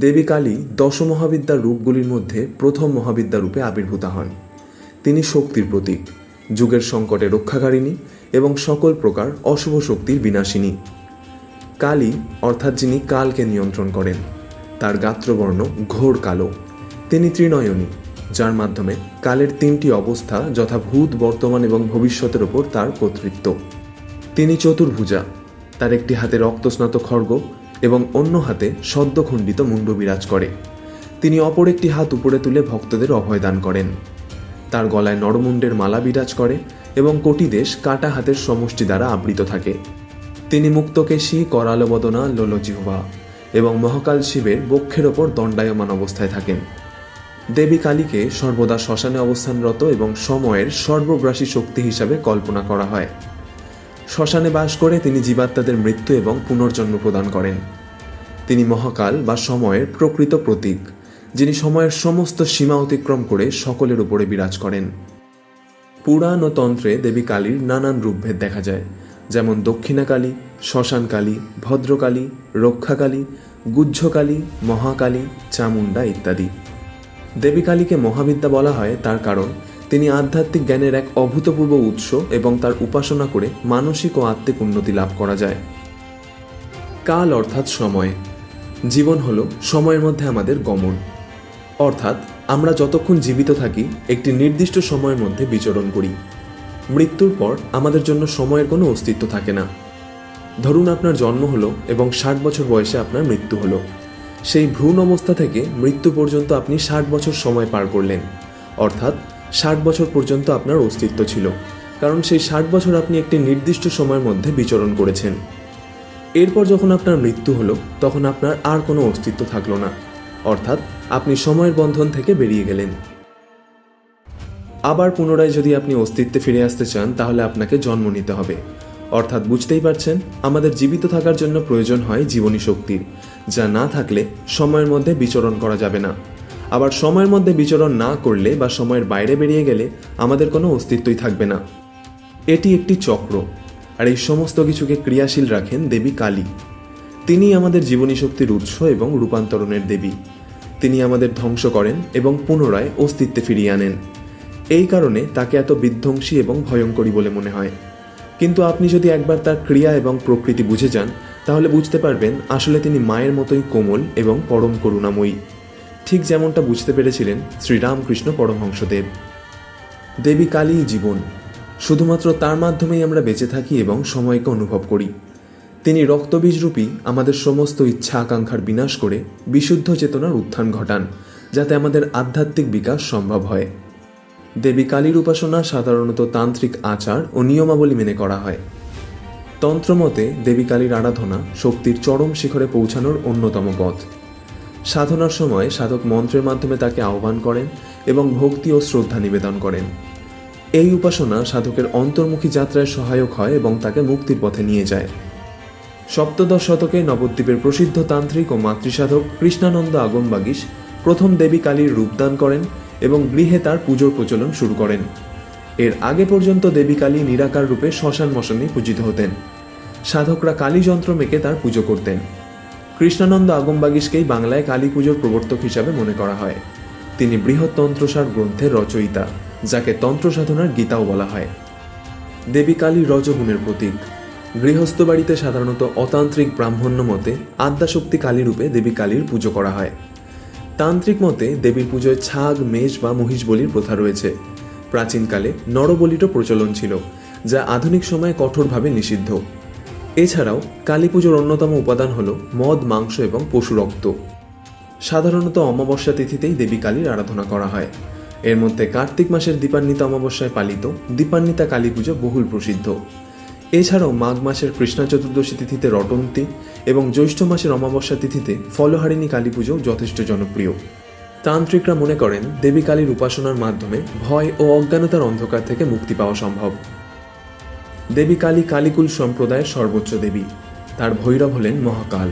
দেবী কালী দশ মহাবিদ্যার রূপগুলির মধ্যে প্রথম মহাবিদ্যা রূপে আবির্ভূত হন। তিনি শক্তির প্রতীক, যুগের সংকটে রক্ষাকারিণী এবং সকল প্রকার অশুভ শক্তির বিনাশিনী। কালী, অর্থাৎ যিনি কালকে নিয়ন্ত্রণ করেন, তার গাত্রবর্ণ ঘোর কালো। তিনি ত্রিনয়নী, যার মাধ্যমে কালের তিনটি অবস্থা যথা ভূত বর্তমান এবং ভবিষ্যতের ওপর তার কর্তৃত্ব। তিনি চতুর্ভুজা, তার একটি হাতে রক্তস্নাত খড়গ এবং অন্য হাতে সদ্যখণ্ডিত মুন্ড বিরাজ করে। তিনি অপর একটি হাত উপরে তুলে ভক্তদের অভয় দান করেন। তার গলায় নরমুণ্ডের মালা বিরাজ করে এবং কোটি দেশ কাটা হাতের সমষ্টি দ্বারা আবৃত থাকে। তিনি মুক্তকেশী, করালবদনা, লোলজিহ্বা এবং মহাকাল শিবের বক্ষের ওপর দণ্ডায়মান অবস্থায় থাকেন। দেবী কালীকে সর্বদা শ্মশানে অবস্থানরত এবং সময়ের সর্বগ্রাসী শক্তি হিসাবে কল্পনা করা হয়। শ্মশানে বাস করে তিনি জীবাত্মাদের মৃত্যু এবং পুনর্জন্ম প্রদান করেন। তিনি মহাকাল বা সময়ের প্রকৃত প্রতীক, যিনি সময়ের সমস্ত সীমা অতিক্রম করে সকলের উপরে বিরাজ করেন। পুরাণ ও তন্ত্রে দেবী কালীর নানান রূপভেদ দেখা যায়, যেমন দক্ষিণাকালী শ্মশানকালী ভদ্রকালী রক্ষাকালী গুজ্জকালী মহাকালী, চামুণ্ডা ইত্যাদি। দেবী কালীকে মহাবিদ্যা বলা হয় তার কারণ তিনি আধ্যাত্মিক জ্ঞানের এক অভূতপূর্ব উৎস এবং তার উপাসনা করে মানসিক ও আত্মিক উন্নতি লাভ করা যায়। কাল অর্থাৎ সময়। জীবন হলো সময়ের মধ্যে আমাদের গমন। অর্থাৎ আমরা যতক্ষণ জীবিত থাকি, একটি নির্দিষ্ট সময়ের মধ্যে বিচরণ করি। মৃত্যুর পর আমাদের জন্য সময়ের কোনো অস্তিত্ব থাকে না। ধরুন আপনার জন্ম হলো এবং ষাট বছর বয়সে আপনার মৃত্যু হলো। সেই ভ্রূণ অবস্থা থেকে মৃত্যু পর্যন্ত আপনি ষাট বছর সময় পার করলেন। অর্থাৎ ষাট বছর পর্যন্ত আপনার অস্তিত্ব ছিল, কারণ সেই ষাট বছর আপনি একটি নির্দিষ্ট সময়ের মধ্যে বিচরণ করেছেন। এরপর যখন আপনার মৃত্যু হলো, তখন আপনার আর কোনো অস্তিত্ব থাকল না। অর্থাৎ, আপনি সময়ের বন্ধন থেকে বেরিয়ে গেলেন। আবার পুনরায় যদি আপনি অস্তিত্বে ফিরে আসতে চান, তাহলে আপনাকে জন্ম নিতে হবে। অর্থাৎ বুঝতেই পারছেন, আমাদের জীবিত থাকার জন্য প্রয়োজন হয় জীবনী শক্তির, যা না থাকলে সময়ের মধ্যে বিচরণ করা যাবে না। আবার সময়ের মধ্যে বিচরণ না করলে বা সময়ের বাইরে বেরিয়ে গেলে আমাদের কোনো অস্তিত্বই থাকবে না। এটি একটি চক্র, আর এই সমস্ত কিছুকে ক্রিয়াশীল রাখেন দেবী কালী। তিনি আমাদের জীবনী শক্তির উৎস এবং রূপান্তরণের দেবী। তিনি আমাদের ধ্বংস করেন এবং পুনরায় অস্তিত্বে ফিরিয়ে আনেন। এই কারণে তাকে এত বিধ্বংসী এবং ভয়ঙ্করী বলে মনে হয়। কিন্তু আপনি যদি একবার তার ক্রিয়া এবং প্রকৃতি বুঝে যান, তাহলে বুঝতে পারবেন আসলে তিনি মায়ের মতোই কোমল এবং পরম করুণাময়ী। ঠিক যেমনটা বুঝতে পেরেছিলেন শ্রীরামকৃষ্ণ পরমহংসদেব। দেবী কালীই জীবন, শুধুমাত্র তার মাধ্যমেই আমরা বেঁচে থাকি এবং সময়কে অনুভব করি। তিনি রক্তবীজরূপী আমাদের সমস্ত ইচ্ছা আকাঙ্ক্ষার বিনাশ করে বিশুদ্ধ চেতনার উত্থান ঘটান, যাতে আমাদের আধ্যাত্মিক বিকাশ সম্ভব হয়। দেবী কালীর উপাসনা সাধারণত তান্ত্রিক আচার ও নিয়মাবলী মেনে করা হয়। তন্ত্রমতে দেবী কালীর আরাধনা শক্তির চরম শিখরে পৌঁছানোর অন্যতম পথ। সাধনার সময় সাধক মন্ত্রের মাধ্যমে তাকে আহ্বান করেন এবং ভক্তি ও শ্রদ্ধা নিবেদন করেন। এই উপাসনা সাধকের অন্তর্মুখী যাত্রায় সহায়ক হয় এবং তাকে মুক্তির পথে নিয়ে যায়। সপ্তদশ শতকে নবদ্বীপের প্রসিদ্ধ তান্ত্রিক ও মাতৃসাধক কৃষ্ণানন্দ আগমবাগীশ প্রথম দেবী কালীর রূপদান করেন এবং গৃহে তার পুজোর প্রচলন শুরু করেন। এর আগে পর্যন্ত দেবী কালী নিরাকার রূপে শ্মশান মশানে পূজিত হতেন। সাধকরা কালী যন্ত্র মেকে তার পুজো করতেন। কৃষ্ণানন্দ আগমবাগীশকেই বাংলায় কালী পুজোর প্রবর্তক হিসাবে মনে করা হয়। তিনি বৃহৎ তন্ত্রসার গ্রন্থের রচয়িতা, যাকে তন্ত্র সাধনার গীতাও বলা হয়। দেবী কালী রজগুণের প্রতীক। গৃহস্থ বাড়িতে সাধারণত অতান্ত্রিক ব্রাহ্মণ্য মতে আদ্যাশক্তি কালী রূপে দেবী কালীর পুজো করা হয়। তান্ত্রিক মতে দেবীর পুজোয় ছাগ, মেষ বা মহিষ বলির প্রথা রয়েছে। প্রাচীনকালে নরবলিরও প্রচলন ছিল, যা আধুনিক সময়ে কঠোরভাবে নিষিদ্ধ। এছাড়াও কালী পুজোর অন্যতম উপাদান হল মদ, মাংস এবং পশু রক্ত। সাধারণত অমাবস্যা তিথিতেই দেবী কালীর আরাধনা করা হয়। এর মধ্যে কার্তিক মাসের দীপান্বিতা অমাবস্যায় পালিত দীপান্বিতা কালী পুজো বহুল প্রসিদ্ধ। এছাড়াও মাঘ মাসের কৃষ্ণা চতুর্দশী তিথিতে রটন্তী এবং জ্যৈষ্ঠ মাসের অমাবস্যা তিথিতে ফলহারিণী কালী পুজো যথেষ্ট জনপ্রিয়। তান্ত্রিকরা মনে করেন, দেবী কালীর উপাসনার মাধ্যমে ভয় ও অজ্ঞানতার অন্ধকার থেকে মুক্তি পাওয়া সম্ভব। দেবী কালী কালীকুল সম্প্রদায়ের সর্বোচ্চ দেবী। তার ভৈরব হলেন মহাকাল।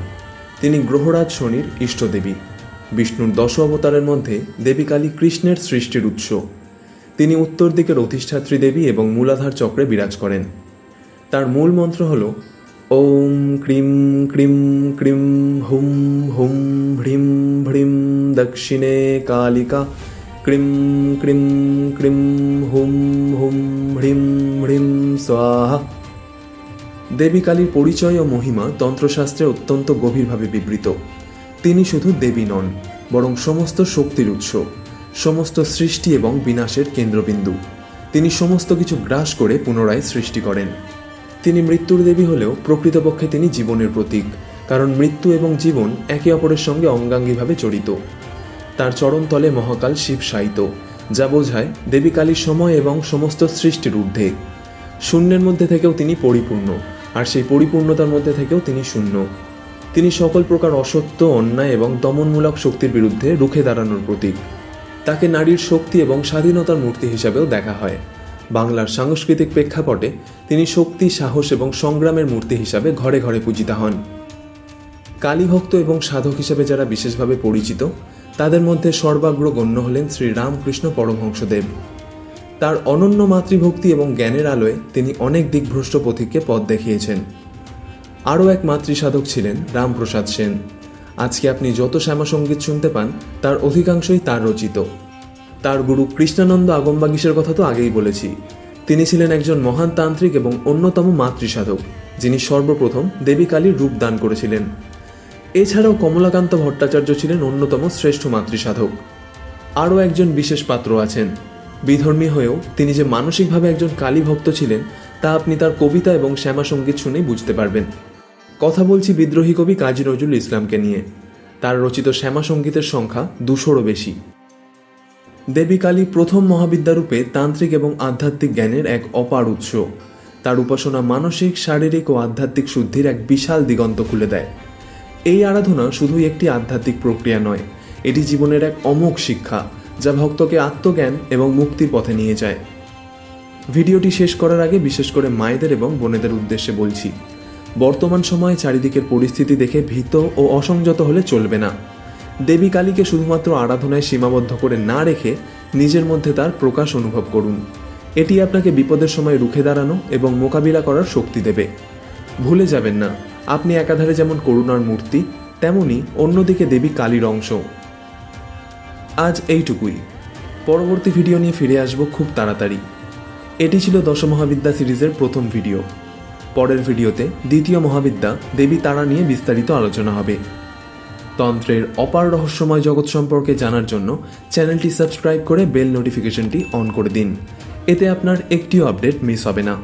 তিনি গ্রহরাজ শনির ইষ্টদেবী বিষ্ণুর দশ অবতারের মধ্যে দেবী কালী কৃষ্ণের সৃষ্টির উৎস। তিনি উত্তর দিকের অধিষ্ঠাত্রী দেবী এবং মূলাধার চক্রে বিরাজ করেন। তার মূল মন্ত্র হল, ওম ক্রিম ক্রিম ক্রিম হুম হুম ভ্রিম ভ্রিম দক্ষিণে কালিকা, ক্রিম ক্রিম ক্রিম হুম হুম ভ্রিম স্বাহা। দেবী কালীর পরিচয় ও মহিমা তন্ত্রশাস্ত্রে অত্যন্ত গভীরভাবে বিবৃত। তিনি শুধু দেবী নন, বরং সমস্ত শক্তির উৎস, সমস্ত সৃষ্টি এবং বিনাশের কেন্দ্রবিন্দু। তিনি সমস্ত কিছু গ্রাস করে পুনরায় সৃষ্টি করেন। তিনি মৃত্যুর দেবী হলেও প্রকৃতপক্ষে তিনি জীবনের প্রতীক, কারণ মৃত্যু এবং জীবন একে অপরের সঙ্গে অঙ্গাঙ্গিভাবে জড়িত। তার চরণতলে মহাকাল শিব সাইত যা বোঝায় দেবী কালীর সময় এবং সমস্ত সৃষ্টির ঊর্ধ্বে। শূন্যের মধ্যে থেকেও তিনি পরিপূর্ণ, আর সেই পরিপূর্ণতার মধ্যে থেকেও তিনি শূন্য। তিনি সকল প্রকার অসত্য, অন্যায় এবং দমনমূলক শক্তির বিরুদ্ধে রুখে দাঁড়ানোর প্রতীক। তাকে নারীর শক্তি এবং স্বাধীনতার মূর্তি হিসাবেও দেখা হয়। বাংলার সাংস্কৃতিক প্রেক্ষাপটে তিনি শক্তি, সাহস এবং সংগ্রামের মূর্তি হিসাবে ঘরে ঘরে পূজিতা হন। কালীভক্ত এবং সাধক হিসাবে যারা বিশেষভাবে পরিচিত, তাদের মধ্যে সর্বাগ্র গণ্য হলেন শ্রী রামকৃষ্ণ পরমহংসদেব। তার অনন্য মাতৃভক্তি এবং জ্ঞানের আলোয় তিনি অনেক দিকভ্রষ্ট পথিককে পথ দেখিয়েছেন। আরও এক মাতৃসাধক ছিলেন রামপ্রসাদ সেন। আজকে আপনি যত শ্যামাসঙ্গীত শুনতে পান, তার অধিকাংশই তার রচিত। তার গুরু কৃষ্ণানন্দ আগমবাগীশের কথা তো আগেই বলেছি। তিনি ছিলেন একজন মহান তান্ত্রিক এবং অন্যতম মাতৃসাধক, যিনি সর্বপ্রথম দেবী কালীর রূপ দান করেছিলেন। এছাড়াও কমলাকান্ত ভট্টাচার্য ছিলেন অন্যতম শ্রেষ্ঠ মাতৃসাধক। আরও একজন বিশেষ পাত্র আছেন। বিধর্মী হয়েও তিনি যে মানসিকভাবে একজন কালী ভক্ত ছিলেন, তা আপনি তার কবিতা এবং শ্যামা সংগীত শুনেই বুঝতে পারবেন। কথা বলছি বিদ্রোহী কবি কাজী নজরুল ইসলামকে নিয়ে। তার রচিত শ্যামা সঙ্গীতের সংখ্যা দুশোরও বেশি। দেবী কালী প্রথম মহাবিদ্যারূপে তান্ত্রিক এবং আধ্যাত্মিক জ্ঞানের এক অপার উৎস। তার উপাসনা মানসিক, শারীরিক ও আধ্যাত্মিক শুদ্ধির এক বিশাল দিগন্ত খুলে দেয়। এই আরাধনা শুধুই একটি আধ্যাত্মিক প্রক্রিয়া নয়, এটি জীবনের এক অমোঘ শিক্ষা। যা ভক্তকে আত্মজ্ঞান এবং মুক্তির পথে নিয়ে যায়। ভিডিওটি শেষ করার আগে বিশেষ করে মায়েদের এবং বোনেদের উদ্দেশ্যে বলছি, বর্তমান সময়ে চারিদিকের পরিস্থিতি দেখে ভীত ও অসংযত হলে চলবে না। দেবী কালীকে শুধুমাত্র আরাধনায় সীমাবদ্ধ করে না রেখে নিজের মধ্যে তার প্রকাশ অনুভব করুন। এটি আপনাকে বিপদের সময় রুখে দাঁড়ানো এবং মোকাবিলা করার শক্তি দেবে। ভুলে যাবেন না, আপনি একাধারে যেমন করুণার মূর্তি, তেমনি অন্যদিকে দেবী কালীর অংশ আজ এইটুকুই। পরবর্তী ভিডিও নিয়ে ফিরে আসব খুব তাড়াতাড়ি। এটি ছিল দশমহাবিদ্যা সিরিজের প্রথম ভিডিও। পরের ভিডিওতে দ্বিতীয় মহাবিদ্যা দেবী তারা নিয়ে বিস্তারিত আলোচনা হবে। তন্ত্রের অপার রহস্যময় জগৎ সম্পর্কে জানার জন্য চ্যানেলটি সাবস্ক্রাইব করে বেল নোটিফিকেশনটি অন করে দিন। এতে আপনার একটিও আপডেট মিস হবে না।